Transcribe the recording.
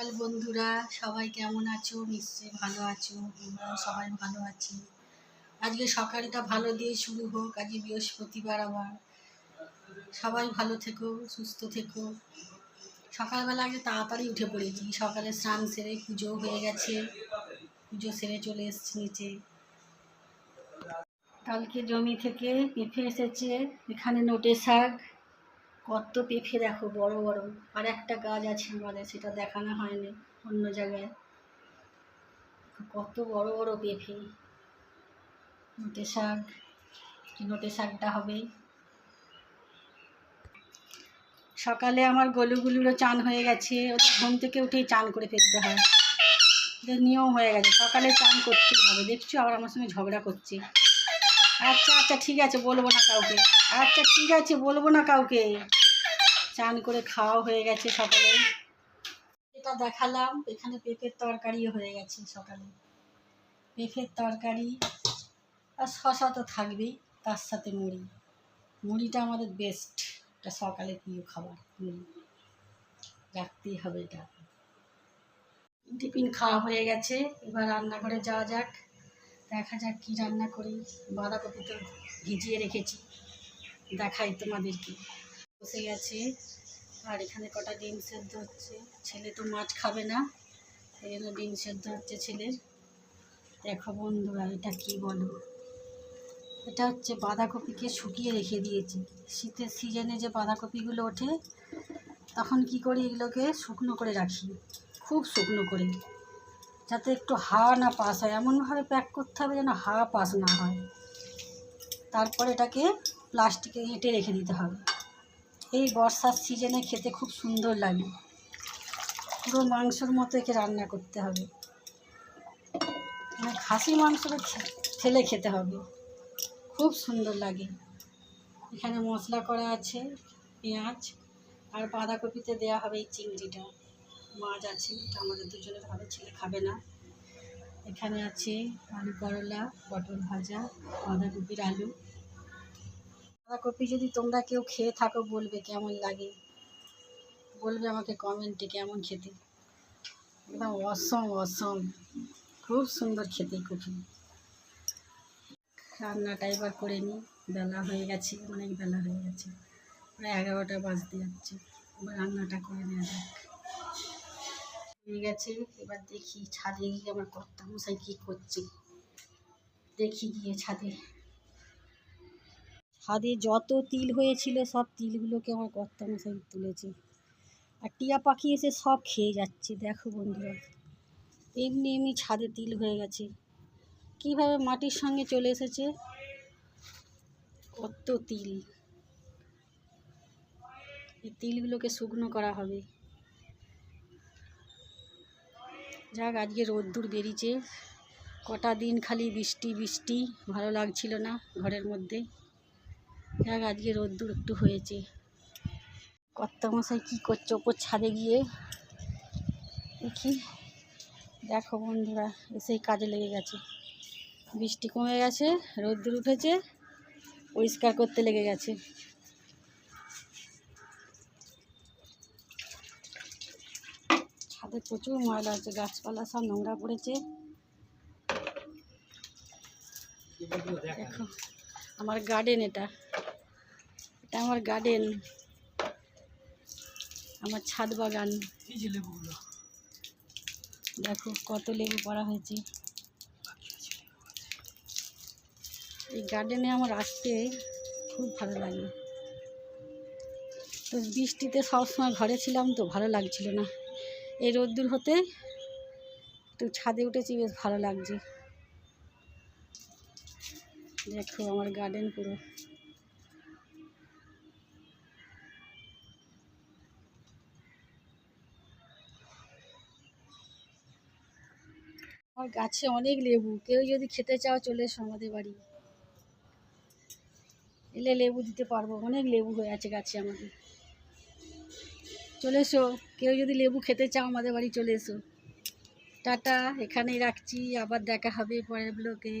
সকাল বন্ধুরা, সবাই কেমন আছো? নিশ্চয়ই ভালো আছো, আমরাও সবাই ভালো আছি। আজকে সকালটা ভালো দিয়ে শুরু হোক, আজকে বৃহস্পতিবার আবার। সবাই ভালো থেকো, সুস্থ থেকো। সকালবেলা আগে তাড়াতাড়ি উঠে পড়েছি, সকালে স্নান সেরে পুজো হয়ে গেছে। পুজো সেরে চলে এসেছি নিচে। কালকে জমি থেকে পেঁপে এসেছে, এখানে নোটে শাক। কত পেঁপে দেখো, বড় বড়। আর একটা গাছ আছে আমাদের, সেটা দেখানো হয়নি অন্য জায়গায়। কত বড় বড় পেঁপে নোটে শাক নোটে শাকটা হবে? সকালে আমার গলুগুলুরও চান হয়ে গেছে, ওদের ঘুম থেকে উঠেই চান করে ফেলতে হয়। এটা নিয়ম হয়ে গেছে, সকালে চান করতেই হবে। দেখছ, আবার আমার সঙ্গে ঝগড়া করছে। আচ্ছা আচ্ছা ঠিক আছে, বলব না কাউকে। আচ্ছা ঠিক আছে, বলব না কাউকে। চান করে খাওয়া হয়ে গেছে সকালে। এটা দেখালাম, এখানে পেঁপের তরকারিও হয়ে গেছে সকালে। পেঁপের তরকারি আর শশা তো থাকবেই, তার সাথে মুড়ি। মুড়িটা আমাদের বেস্ট এটা সকালে প্রিয় খাবার, মুড়ি। রাখতেই হবে এটা। টিফিন খাওয়া হয়ে গেছে, এবার রান্নাঘরে যাওয়া যাক। দেখা যাক কী রান্না করি। বাঁধাকপি তো ভিজিয়ে রেখেছি, দেখাই তোমাদেরকে। বসে গেছে। আর এখানে কটা ডিম সেদ্ধ হচ্ছে। ছেলে তো মাছ খাবে না, এই জন্য ডিম সেদ্ধ হচ্ছে ছেলের। দেখো বন্ধুরা, এটা কি বলো? এটা হচ্ছে বাঁধাকপিকে শুকিয়ে রেখে দিয়েছি। শীতের সিজনে যে বাঁধাকপিগুলো ওঠে, তখন কি করি? এগুলোকে শুকনো করে রাখি। খুব শুকনো করে। যাতে একটু হাওয়া না পাস হয়। এমনভাবে প্যাক করতে হবে যেন হাওয়া পাস না হয়। তারপর এটাকে প্লাস্টিকে এঁটে রেখে দিতে হবে। এই বর্ষার সিজনে খেতে খুব সুন্দর লাগে। পুরো মাংসর মতো একে রান্না করতে হবে। মানে খাসি মাংসটা ঠেলে খেতে হবে। খুব সুন্দর লাগে। এখানে মশলা করা আছে, পেঁয়াজ আর বাঁধাকপিতে দেওয়া হবে এই চিংড়িটা। মাছ আছে, এটা আমাদের দুজনের হবে ছেলে খাবে না। এখানে আছে আলু করলা, পটল ভাজা, বাঁধাকপির আলু। বাঁধাকপি যদি তোমরা কেউ খেয়ে থাকো বলবে কেমন লাগে? বলবে আমাকে কমেন্টে কেমন খেতে? একদম অসম অসম খুব সুন্দর খেতে কপি। রান্নাটা এবার করে নিই বেলা হয়ে গেছে, অনেক বেলা হয়ে গেছে। প্রায় এগারোটা বাজতে যাচ্ছে। এবার রান্নাটা করে নেওয়া যাক। হয়ে গেছে। এবার দেখি ছাদে গিয়ে আমার কর্তা মশাই কী করছে। দেখি গিয়ে ছাদে। ছাদে যত তিল হয়েছিল, সব তিলগুলোকে আমার কর্তা মশাই তুলেছে। আর টিয়া পাখি এসে সব খেয়ে যাচ্ছে, দেখো বন্ধুরা। এমনি এমনি ছাদে তিল হয়ে গেছে। কীভাবে মাটির সঙ্গে চলে এসেছে? কত তিল। এই তিলগুলোকে শুকনো করা হবে। যাক, আজকে রোদ্দুর বেরিয়েছে। কটা দিন খালি বৃষ্টি বৃষ্টি। ভালো লাগছিল না ঘরের মধ্যে। যাক আজকে রোদ্দুর একটু হয়েছে। কর্তামশাই কী করছে ওপর ছাদে গিয়ে? দেখি। দেখো বন্ধুরা, এসেই কাজে লেগে গেছে। বৃষ্টি কমে গেছে, রোদ্দুর উঠেছে, পরিষ্কার করতে লেগে গেছে। ছাদে প্রচুর ময়লা আছে, গাছপালা সব নোংরা পড়েছে। দেখো, আমার গার্ডেন এটা। এটা আমার গার্ডেন আমার ছাদ বাগান। দেখো কত লেবু পড়া হয়েছে। এই গার্ডেনে আমার আসতে খুব ভালো লাগে। তো বৃষ্টিতে সবসময় ঘরে ছিলাম তো ভালো লাগছিল না। এই রোদ্দুর হতে একটু ছাদে উঠেছি, বেশ ভালো লাগছে। দেখো আমার গার্ডেন পুরো। আমার গাছে অনেক লেবু। কেউ যদি খেতে চাও চলে এসো আমাদের বাড়ি। এলে লেবু দিতে পারব। অনেক লেবু হয়ে আছে গাছে আমাদের। চলে এসো। কেউ যদি লেবু খেতে চাও আমাদের বাড়ি চলে এসো। টাটা। এখানেই রাখছি। আবার দেখা হবে পরের ব্লকে